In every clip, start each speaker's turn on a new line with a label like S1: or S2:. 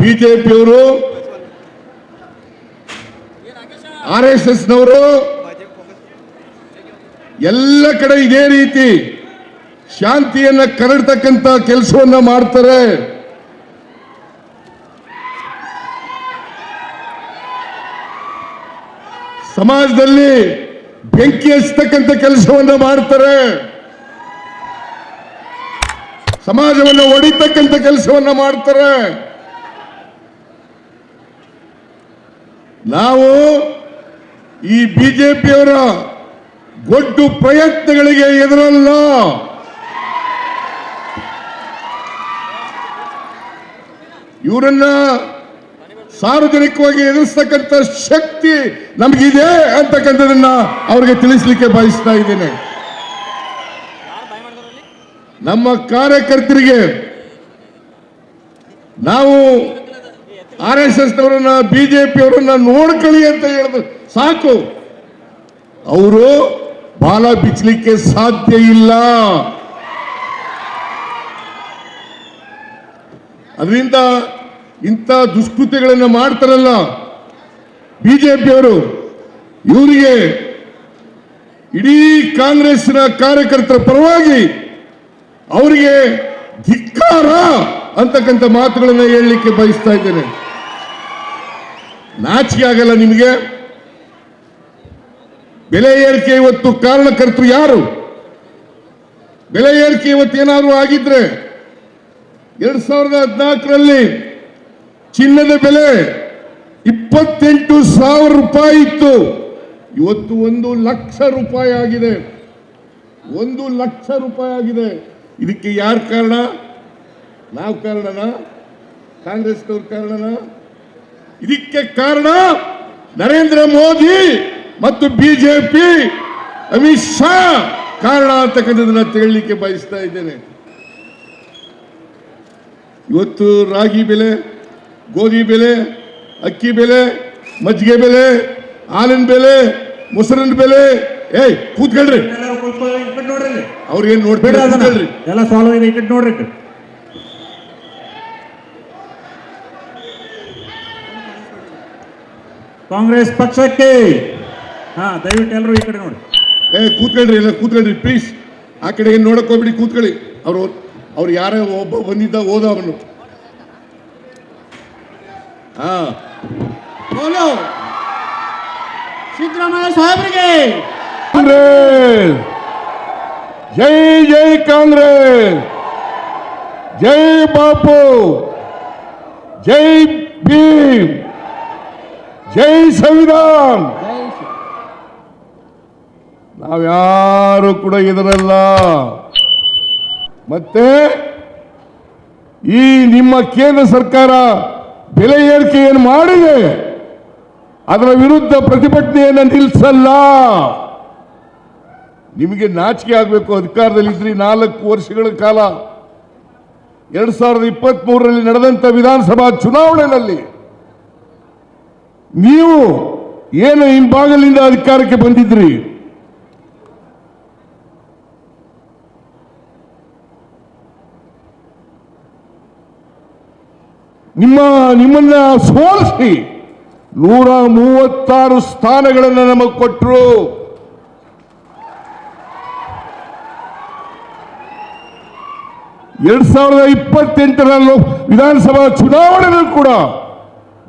S1: ಬಿಜೆಪಿಯವರು, R S ನವರು ಎಲ್ಲ ಕಡೆ ಇದೇ ರೀತಿ ಶಾಂತಿಯನ್ನ ಕರಡ್ತಕ್ಕಂತ ಕೆಲಸವನ್ನ ಮಾಡ್ತಾರೆ. ಸಮಾಜದಲ್ಲಿ ಬೆಂಕಿ ಹಚ್ಚತಕ್ಕಂತ ಕೆಲಸವನ್ನ ಮಾಡ್ತಾರೆ. ಸಮಾಜವನ್ನು ಒಡಿತಕ್ಕಂತ ಕೆಲಸವನ್ನ ಮಾಡ್ತಾರೆ. ನಾವು ಈ ಬಿಜೆಪಿಯವರ ಗೊಡ್ಡು ಪ್ರಯತ್ನಗಳಿಗೆ ಎದುರಲ್ಲ. ಇವರನ್ನ ಸಾರ್ವಜನಿಕವಾಗಿ ಎದುರಿಸ್ತಕ್ಕಂಥ ಶಕ್ತಿ ನಮಗಿದೆ ಅಂತಕ್ಕಂಥದನ್ನ ಅವರಿಗೆ ತಿಳಿಸ್ಲಿಕ್ಕೆ ಬಯಸ್ತಾ ಇದ್ದೇನೆ. ನಮ್ಮ ಕಾರ್ಯಕರ್ತರಿಗೆ ನಾವು ಆರ್ ಎಸ್ ಎಸ್ ನವರನ್ನ ಬಿಜೆಪಿ ಅವರನ್ನ ನೋಡ್ಕೊಳ್ಳಿ ಅಂತ ಹೇಳಿದ್ರು ಸಾಕು. ಅವರು ಬಾಲ ಬಿಚ್ಚಲಿಕ್ಕೆ ಸಾಧ್ಯ ಇಲ್ಲ. ಅದರಿಂದ ಇಂಥ ದುಷ್ಕೃತ್ಯಗಳನ್ನು ಮಾಡ್ತಾರಲ್ಲ ಬಿಜೆಪಿಯವರು ಇವರಿಗೆ ಇಡೀ ಕಾಂಗ್ರೆಸ್ನ ಕಾರ್ಯಕರ್ತರ ಪರವಾಗಿ ಅವರಿಗೆ ಧಿಕ್ಕಾರ ಅಂತಕ್ಕಂಥ ಮಾತುಗಳನ್ನು ಹೇಳಲಿಕ್ಕೆ ಬಯಸ್ತಾ ಇದ್ದೇನೆ. ನಾಚಿಕೆ ಆಗಲ್ಲ ನಿಮಗೆ. ಬೆಲೆ ಏರಿಕೆ ಇವತ್ತು ಕಾರಣಕರ್ತರು ಯಾರು? ಬೆಲೆ ಏರಿಕೆ ಇವತ್ತು ಏನಾದರೂ ಆಗಿದ್ರೆ ಎರಡ್ ಸಾವಿರದ ಹದಿನಾಲ್ಕರಲ್ಲಿ ಚಿನ್ನದ ಬೆಲೆ ಇಪ್ಪತ್ತೆಂಟು ಸಾವಿರ ರೂಪಾಯಿ ಇತ್ತು. ಇವತ್ತು ಒಂದು ಲಕ್ಷ ರೂಪಾಯಿ ಆಗಿದೆ. ಒಂದು ಲಕ್ಷ ರೂಪಾಯಿ ಆಗಿದೆ. ಇದಕ್ಕೆ ಯಾರು ಕಾರಣ? ನಾವು ಕಾರಣನಾ? ಕಾಂಗ್ರೆಸ್ನವ್ರ ಕಾರಣನಾ? ಇದಕ್ಕೆ ಕಾರಣ ನರೇಂದ್ರ ಮೋದಿ ಮತ್ತು ಬಿಜೆಪಿ. ಅಮಿತ್ ಶಾ ಕಾರಣ ಅಂತಕ್ಕಂಥದ್ದನ್ನ ತಿಳಲಿಕ್ಕೆ ಬಯಸ್ತಾ ಇದ್ದೇನೆ. ಇವತ್ತು ರಾಗಿ ಬೆಲೆ ಗೋಧಿ ಬೆಲೆ ಅಕ್ಕಿ ಬೆಲೆ ಮಜ್ಜಿಗೆ ಬೆಲೆ ಹಾಲಿನ ಬೆಲೆ ಮೊಸರಿನ ಬೆಲೆ. ಏಯ್ ಕೂತ್ಕೊಳ್ರಿ.
S2: ಎಲ್ಲರೂ
S1: ನೋಡ್ಬೇಡ್ರಿ
S2: ಎಲ್ಲ ಸಾಲ ಇದೆ ನೋಡ್ರಿ ಈ ಕಡೆ. ಕಾಂಗ್ರೆಸ್ ಪಕ್ಷಕ್ಕೆ. ಹಾ ದಯವಿಟ್ಟು ಎಲ್ಲರೂ ಈ ಕಡೆ ನೋಡಿ.
S1: ಏ ಕೂತ್ಕೊಳ್ರಿ ಎಲ್ಲ ಕೂತ್ಕೊಳ್ರಿ ಪ್ಲೀಸ್ ಆ ಕಡೆ ಏನು ನೋಡಕ್ ಹೋಗ್ಬಿಡಿ ಕೂತ್ಕೊಳ್ಳಿ. ಅವ್ರು ಅವ್ರು ಯಾರೇ ಒಬ್ಬ ಬಂದಿದ್ದ ಓದ ಅವನು. ಹಾ. ಬೋಲೋ.
S2: ಸಿದ್ದರಾಮಯ್ಯ ಸಾಹೇಬರಿಗೆ.
S1: ಕಾಂಗ್ರೆಸ್. ಜೈ ಜೈ ಕಾಂಗ್ರೆಸ್. ಜೈ ಬಾಪು. ಜೈ ಭೀಮ್. ಜೈ ಸಂವಿಧಾನ್! ನಾವ್ಯಾರು ಕೂಡ ಇದರಲ್ಲ. ಮತ್ತೆ ಈ ನಿಮ್ಮ ಕೇಂದ್ರ ಸರ್ಕಾರ ಬೆಲೆ ಏರಿಕೆಯನ್ನು ಮಾಡಿದೆ. ಅದರ ವಿರುದ್ಧ ಪ್ರತಿಭಟನೆಯನ್ನು ನಿಲ್ಲಿಸಲ್ಲ. ನಿಮಗೆ ನಾಚಿಕೆ ಆಗಬೇಕು ಅಧಿಕಾರದಲ್ಲಿದ್ರಿ. ನಾಲ್ಕು ವರ್ಷಗಳ ಕಾಲ ಎರಡ್ ಸಾವಿರದ ಇಪ್ಪತ್ತ್ ಮೂರರಲ್ಲಿ ನಡೆದಂತ ವಿಧಾನಸಭಾ ಚುನಾವಣೆಯಲ್ಲಿ ನೀವು ಏನು ಹಿಂಭಾಗಲಿಂದ ಅಧಿಕಾರಕ್ಕೆ ಬಂದಿದ್ರಿ? ನಿಮ್ಮ, ನಿಮ್ಮನ್ನ ಸೋಲಿಸಿ ನೂರ ಮೂವತ್ತಾರು ಸ್ಥಾನಗಳನ್ನು ನಮಗೆ ಕೊಟ್ಟರು ಎರಡ್ ಸಾವಿರದ ಇಪ್ಪತ್ತೆಂಟರ ವಿಧಾನಸಭಾ ಚುನಾವಣೆಗಳು ಕೂಡ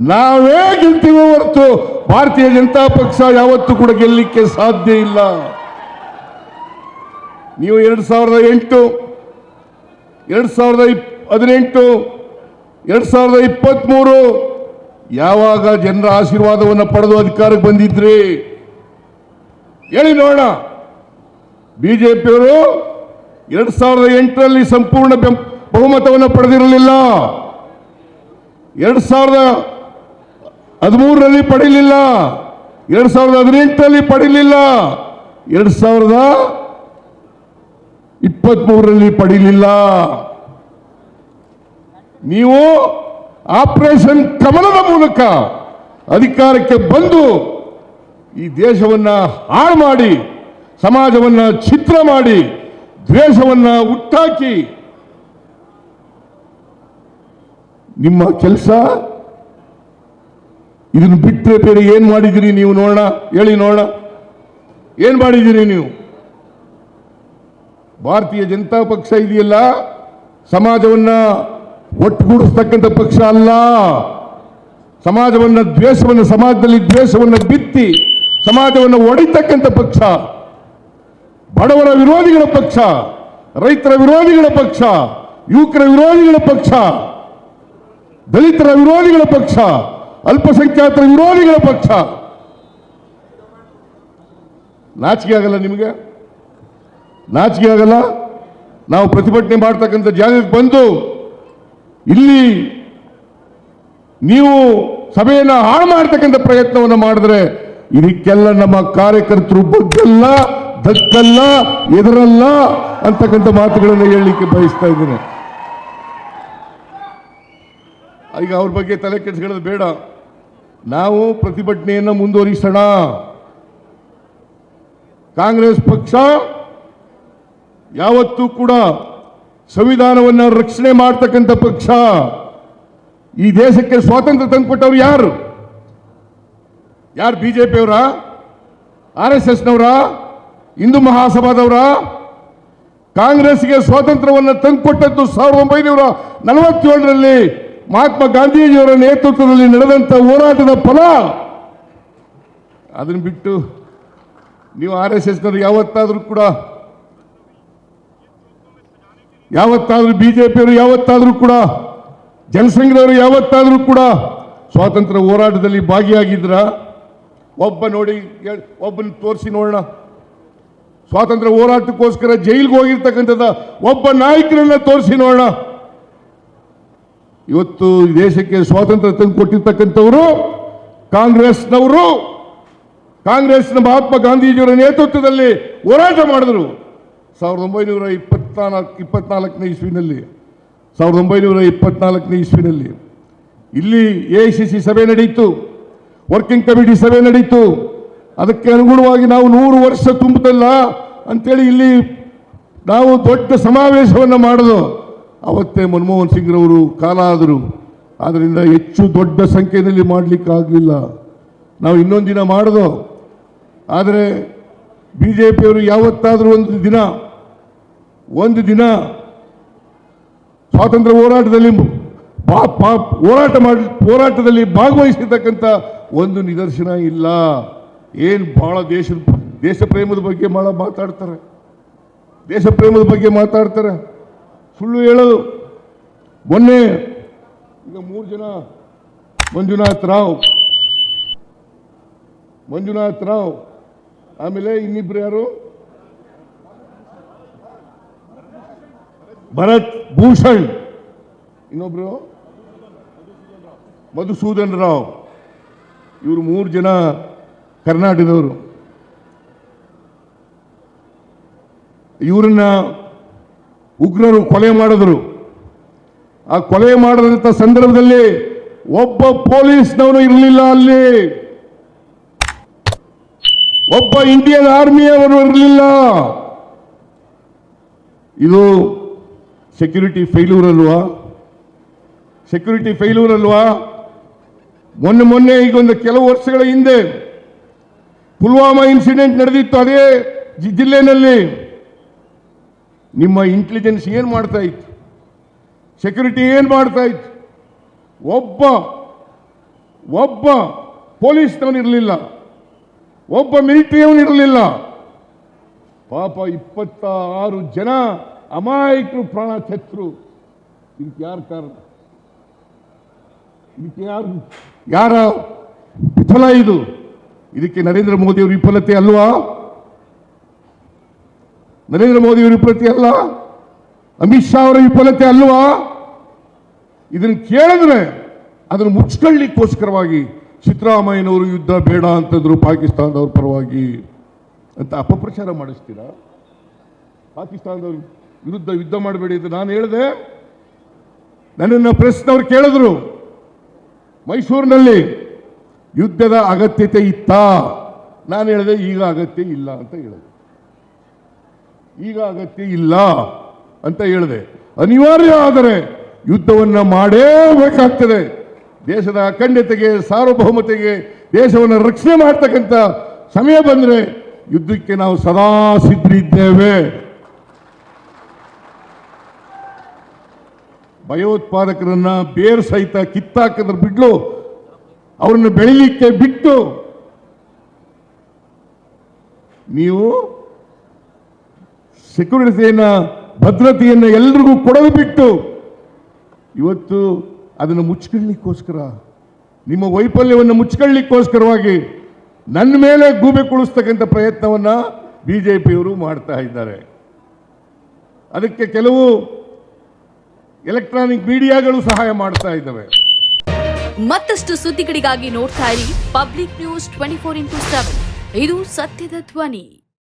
S1: ನಾವೇ ಗೆಲ್ತೀವೋ ಹೊರತು ಭಾರತೀಯ ಜನತಾ ಪಕ್ಷ ಯಾವತ್ತೂ ಕೂಡ ಗೆಲ್ಲಲಿಕ್ಕೆ ಸಾಧ್ಯ ಇಲ್ಲ. ನೀವು ಎರಡ್ ಸಾವಿರದ ಎಂಟು, ಎರಡ್ ಸಾವಿರದ ಇಪ್, ಹದಿನೆಂಟು, ಎರಡ್ ಸಾವಿರದ ಇಪ್ಪತ್ತ್ಮೂರು ಯಾವಾಗ ಜನರ ಆಶೀರ್ವಾದವನ್ನು ಪಡೆದು ಅಧಿಕಾರಕ್ಕೆ ಬಂದಿದ್ರಿ? ಹೇಳಿ ನೋಡೋಣ. ಬಿಜೆಪಿಯವರು ಎರಡು ಸಾವಿರದ ಎಂಟರಲ್ಲಿ ಸಂಪೂರ್ಣ ಬೆಂ- ಬಹುಮತವನ್ನು ಪಡೆದಿರಲಿಲ್ಲ. ಎರಡ್ ಸಾವಿರದ ಹದಿಮೂರರಲ್ಲಿ ಪಡೀಲಿಲ್ಲ. ಎರಡು ಸಾವಿರದ ಹದಿನೆಂಟರಲ್ಲಿ ಪಡೀಲಿಲ್ಲ. ಎರಡು ಸಾವಿರದ ಇಪ್ಪತ್ಮೂರರಲ್ಲಿ ಪಡೀಲಿಲ್ಲ. ನೀವು ಆಪರೇಷನ್ ಕಮಲದ ಮೂಲಕ ಅಧಿಕಾರಕ್ಕೆ ಬಂದು ಈ ದೇಶವನ್ನ ಹಾಳು ಮಾಡಿ, ಸಮಾಜವನ್ನ ಚಿತ್ರ ಮಾಡಿ, ದ್ವೇಷವನ್ನ ಹುಟ್ಟಾಕಿ ನಿಮ್ಮ ಕೆಲಸ ಇದನ್ನು ಬಿಟ್ಟರೆ ಬೇರೆ ಏನು ಮಾಡಿದ್ದೀರಿ ನೀವು ನೋಡೋಣ, ಹೇಳಿ ನೋಡೋಣ. ಏನು ಮಾಡಿದ್ದೀರಿ ನೀವು? ಭಾರತೀಯ ಜನತಾ ಪಕ್ಷ ಇದೆಯಲ್ಲ, ಸಮಾಜವನ್ನು ಒಟ್ಟುಗೂಡಿಸ್ತಕ್ಕಂಥ ಪಕ್ಷ ಅಲ್ಲ. ಸಮಾಜವನ್ನು ದ್ವೇಷವನ್ನು, ಸಮಾಜದಲ್ಲಿ ದ್ವೇಷವನ್ನು ಬಿತ್ತಿ, ಸಮಾಜವನ್ನು ಒಡಿತಕ್ಕಂಥ ಪಕ್ಷ. ಬಡವರ ವಿರೋಧಿಗಳ ಪಕ್ಷ, ರೈತರ ವಿರೋಧಿಗಳ ಪಕ್ಷ, ಯುವಕರ ವಿರೋಧಿಗಳ ಪಕ್ಷ, ದಲಿತರ ವಿರೋಧಿಗಳ ಪಕ್ಷ. ಅಲ್ಪಸಂಖ್ಯಾತರ ವಿರೋಧಿಗಳ ಪಕ್ಷ. ನಾಚಿಕೆ ಆಗಲ್ಲ ನಿಮಗೆ? ನಾಚಿಕೆ ಆಗಲ್ಲ? ನಾವು ಪ್ರತಿಭಟನೆ ಮಾಡ್ತಕ್ಕಂಥ ಜಾಗಕ್ಕೆ ಬಂದು ಇಲ್ಲಿ ನೀವು ಸಭೆಯನ್ನು ಹಾಳು ಮಾಡ್ತಕ್ಕಂಥ ಪ್ರಯತ್ನವನ್ನು ಮಾಡಿದ್ರೆ ಇದಕ್ಕೆಲ್ಲ ನಮ್ಮ ಕಾರ್ಯಕರ್ತರು ಬಗ್ಗಲ್ಲ ದಕ್ಕಲ್ಲ ಎದುರಲ್ಲ ಅಂತಕ್ಕಂಥ ಮಾತುಗಳನ್ನು ಹೇಳಲಿಕ್ಕೆ ಬಯಸ್ತಾ ಇದ್ದೇನೆ. ಈಗ ಅವ್ರ ಬಗ್ಗೆ ತಲೆ ಕೆಡಿಸ್ಕೊಳ್ಳೋದು ಬೇಡ. ನಾವು ಪ್ರತಿಭಟನೆಯನ್ನು ಮುಂದುವರಿಸೋಣ. ಕಾಂಗ್ರೆಸ್ ಪಕ್ಷ ಯಾವತ್ತೂ ಕೂಡ ಸಂವಿಧಾನವನ್ನು ರಕ್ಷಣೆ ಮಾಡ್ತಕ್ಕಂಥ ಪಕ್ಷ. ಈ ದೇಶಕ್ಕೆ ಸ್ವಾತಂತ್ರ್ಯ ತಂದುಕೊಟ್ಟವ್ರು ಯಾರು? ಯಾರು ಬಿಜೆಪಿ ಅವರ? ಆರ್ ಎಸ್ ಎಸ್ನವರ? ಹಿಂದೂ ಮಹಾಸಭಾದವರ? ಕಾಂಗ್ರೆಸ್ಗೆ ಸ್ವಾತಂತ್ರ್ಯವನ್ನು ತಂದುಕೊಟ್ಟದ್ದು ಸಾವಿರದ ಒಂಬೈನೂರ ನಲವತ್ತೇಳರಲ್ಲಿ ಮಹಾತ್ಮ ಗಾಂಧೀಜಿಯವರ ನೇತೃತ್ವದಲ್ಲಿ ನಡೆದಂಥ ಹೋರಾಟದ ಫಲ ಅದನ್ನು ಬಿಟ್ಟು ನೀವು ಆರ್ ಎಸ್ ಎಸ್ನವರು ಯಾವತ್ತಾದರೂ ಕೂಡ ಯಾವತ್ತಾದರೂ ಬಿಜೆಪಿಯವರು ಯಾವತ್ತಾದರೂ ಕೂಡ ಜನಸಂಘದವರು ಯಾವತ್ತಾದರೂ ಕೂಡ ಸ್ವಾತಂತ್ರ್ಯ ಹೋರಾಟದಲ್ಲಿ ಭಾಗಿಯಾಗಿದ್ರ ಒಬ್ಬ ನೋಡಿ ಒಬ್ಬನ ತೋರಿಸಿ ನೋಡೋಣ. ಸ್ವಾತಂತ್ರ್ಯ ಹೋರಾಟಕ್ಕೋಸ್ಕರ ಜೈಲಿಗೆ ಹೋಗಿರ್ತಕ್ಕಂಥದ್ದು ಒಬ್ಬ ನಾಯಕರನ್ನ ತೋರಿಸಿ ನೋಡೋಣ. ಇವತ್ತು ದೇಶಕ್ಕೆ ಸ್ವಾತಂತ್ರ್ಯ ತಂದು ಕೊಟ್ಟಿರ್ತಕ್ಕಂಥವರು ಕಾಂಗ್ರೆಸ್ನವರು. ಕಾಂಗ್ರೆಸ್ನ ಮಹಾತ್ಮ ಗಾಂಧೀಜಿಯವರ ನೇತೃತ್ವದಲ್ಲಿ ಹೋರಾಟ ಮಾಡಿದರು. ಸಾವಿರದ ಒಂಬೈನೂರ ಇಪ್ಪತ್ನಾಲ್ಕು, ಇಪ್ಪತ್ನಾಲ್ಕನೇ ಇಸ್ವಿನಲ್ಲಿ. ಸಾವಿರದ ಒಂಬೈನೂರ ಇಪ್ಪತ್ನಾಲ್ಕನೇ ಇಸ್ವಿನಲ್ಲಿ. ಇಲ್ಲಿ ಎ ಸಿ ಸಿ ಸಭೆ ನಡೆಯಿತು ವರ್ಕಿಂಗ್ ಕಮಿಟಿ ಸಭೆ ನಡೆಯಿತು ಅದಕ್ಕೆ ಅನುಗುಣವಾಗಿ ನಾವು ನೂರು ವರ್ಷ ತುಂಬುತ್ತಲ್ಲ ಅಂತೇಳಿ ಇಲ್ಲಿ ನಾವು ದೊಡ್ಡ ಸಮಾವೇಶವನ್ನು ಮಾಡಿದು. ಅವತ್ತೇ ಮನಮೋಹನ್ ಸಿಂಗ್ರವರು ಕಾಲ ಆದರು ಆದ್ದರಿಂದ ಹೆಚ್ಚು ದೊಡ್ಡ ಸಂಖ್ಯೆಯಲ್ಲಿ ಮಾಡಲಿಕ್ಕಾಗಲಿಲ್ಲ. ನಾವು ಇನ್ನೊಂದು ದಿನ ಮಾಡಿದೋ. ಆದರೆ ಬಿ ಜೆ ಪಿಯವರು ಯಾವತ್ತಾದರೂ ಒಂದು ದಿನ ಒಂದು ದಿನ ಸ್ವಾತಂತ್ರ್ಯ ಹೋರಾಟದಲ್ಲಿ ಹೋರಾಟ ಮಾಡಿ, ಹೋರಾಟದಲ್ಲಿ ಭಾಗವಹಿಸಿರ್ತಕ್ಕಂಥ ಒಂದು ನಿದರ್ಶನ ಇಲ್ಲ. ಏನು ಭಾಳ ದೇಶದ ದೇಶ ಪ್ರೇಮದ ಬಗ್ಗೆ ಭಾಳ ಮಾತಾಡ್ತಾರೆ. ದೇಶ ಪ್ರೇಮದ ಬಗ್ಗೆ ಮಾತಾಡ್ತಾರೆ. ಸುಳ್ಳು ಹೇಳೋದು. ಮೊನ್ನೆ ಈಗ ಮೂರು ಜನ ಮಂಜುನಾಥ್ ರಾವ್. ಮಂಜುನಾಥ್ ರಾವ್. ಆಮೇಲೆ ಇನ್ನಿಬ್ರು ಯಾರು? ಭರತ್ ಭೂಷಣ್. ಇನ್ನೊಬ್ರು? ಮಧುಸೂದನ್ ರಾವ್. ಇವರು ಮೂರು ಜನ ಕರ್ನಾಟಕದವರು. ಇವರನ್ನ ಉಗ್ರರು ಕೊಲೆ ಮಾಡಿದ್ರು. ಆ ಕೊಲೆ ಮಾಡಿದಂಥ ಸಂದರ್ಭದಲ್ಲಿ ಒಬ್ಬ ಪೊಲೀಸ್ನವನು ಇರಲಿಲ್ಲ ಅಲ್ಲಿ. ಒಬ್ಬ ಇಂಡಿಯನ್ ಆರ್ಮಿಯವರು ಇರಲಿಲ್ಲ. ಇದು ಸೆಕ್ಯೂರಿಟಿ ಫೇಲ್ಯೂರ್ ಅಲ್ವಾ? ಸೆಕ್ಯೂರಿಟಿ ಫೇಲ್ಯೂರ್ ಅಲ್ವಾ? ಮೊನ್ನೆ ಮೊನ್ನೆ ಈಗ ಒಂದು ಕೆಲವು ವರ್ಷಗಳ ಹಿಂದೆ ಪುಲ್ವಾಮಾ ಇನ್ಸಿಡೆಂಟ್ ನಡೆದಿತ್ತು ಅದೇ ಜಿಲ್ಲೆಯಲ್ಲಿ ನಿಮ್ಮ ಇಂಟೆಲಿಜೆನ್ಸ್ ಏನು ಮಾಡ್ತಾ ಇತ್ತು? ಸೆಕ್ಯೂರಿಟಿ ಏನು ಮಾಡ್ತಾ ಇತ್ತು? ಒಬ್ಬ ಒಬ್ಬ ಪೊಲೀಸ್ನವನಿರಲಿಲ್ಲ ಒಬ್ಬ ಮಿಲಿಟ್ರಿಯವನಿರಲಿಲ್ಲ ಪಾಪ ಇಪ್ಪತ್ತ ಆರು ಜನ ಅಮಾಯಕರು ಪ್ರಾಣ ತೆತ್ತರು ಇದಕ್ಕೆ ಯಾರು ಕಾರಣ? ಇದಕ್ಕೆ ಯಾರು? ಯಾರ? ವಿಫಲ ಇದು. ಇದಕ್ಕೆ ನರೇಂದ್ರ ಮೋದಿಯವರು ವಿಫಲತೆ ಅಲ್ವಾ? ನರೇಂದ್ರ ಮೋದಿಯವರ ವಿಫಲತೆ ಅಲ್ಲ? ಅಮಿತ್ ಶಾ ಅವರ ವಿಫಲತೆ ಅಲ್ವಾ? ಇದನ್ನು ಕೇಳಿದ್ರೆ ಅದನ್ನು ಮುಚ್ಕೊಳ್ಳಿಕ್ಕೋಸ್ಕರವಾಗಿ ಸಿದ್ದರಾಮಯ್ಯನವರು ಯುದ್ಧ ಬೇಡ ಅಂತಂದ್ರು ಪಾಕಿಸ್ತಾನದವ್ರ ಪರವಾಗಿ ಅಂತ ಅಪಪ್ರಚಾರ ಮಾಡಿಸ್ತೀರಾ? ಪಾಕಿಸ್ತಾನದವ್ರ ವಿರುದ್ಧ ಯುದ್ಧ ಮಾಡಬೇಡಿ ಅಂತ ನಾನು ಹೇಳಿದೆ. ನನ್ನನ್ನು ಪ್ರೆಸ್ನವ್ರು ಕೇಳಿದ್ರು, ಮೈಸೂರಿನಲ್ಲಿ ಯುದ್ಧದ ಅಗತ್ಯತೆ ಇತ್ತಾ? ನಾನು ಹೇಳಿದೆ, ಈಗ ಅಗತ್ಯ ಇಲ್ಲ ಅಂತ ಹೇಳಿದೆ ಈಗ ಅಗತ್ಯ ಇಲ್ಲ ಅಂತ ಹೇಳಿದೆ. ಅನಿವಾರ್ಯ ಆದರೆ ಯುದ್ಧವನ್ನ ಮಾಡೇಬೇಕಾಗ್ತದೆ ದೇಶದ ಅಖಂಡತೆಗೆ, ಸಾರ್ವಭೌಮತೆಗೆ, ದೇಶವನ್ನು ರಕ್ಷಣೆ ಮಾಡ್ತಕ್ಕಂಥ ಸಮಯ ಬಂದರೆ ಯುದ್ಧಕ್ಕೆ ನಾವು ಸದಾ ಸಿದ್ಧರಿದ್ದೇವೆ. ಭಯೋತ್ಪಾದಕರನ್ನ ಬೇರ್ ಸಹಿತ ಕಿತ್ತಾಕದ್ರ ಬಿಡ್ಲು, ಅವ್ರನ್ನ ಬೆಳಿಲಿಕ್ಕೆ ಬಿಟ್ಟು ನೀವು ಸೆಕ್ಯೂರಿಟಿಯನ್ನ ಭದ್ರತೆಯನ್ನು ಎಲ್ರಿಗೂ ಕೊಡಲು ಬಿಟ್ಟು ಇವತ್ತು ಅದನ್ನು ಮುಚ್ಕೊಳ್ಳಿಕ್ಕೋಸ್ಕರ ನಿಮ್ಮ ವೈಫಲ್ಯವನ್ನು ಮುಚ್ಕೊಳ್ಳಿಕ್ಕೋಸ್ಕರವಾಗಿ ನನ್ನ ಮೇಲೆ ಗೂಬೆ ಕುಳಿಸ್ತಕ್ಕಂಥ ಪ್ರಯತ್ನವನ್ನು ಬಿ ಜೆ ಪಿಯವರು ಮಾಡ್ತಾ ಇದ್ದಾರೆ. ಅದಕ್ಕೆ ಕೆಲವು ಎಲೆಕ್ಟ್ರಾನಿಕ್ ಮೀಡಿಯಾಗಳು ಸಹಾಯ ಮಾಡ್ತಾ ಇದ್ದಾವೆ.
S3: ಮತ್ತಷ್ಟು ಸುದ್ದಿಗಳಿಗಾಗಿ ನೋಡ್ತಾ ಇರಿ public news twenty four into seven ಇದು ಸತ್ಯದ ಧ್ವನಿ.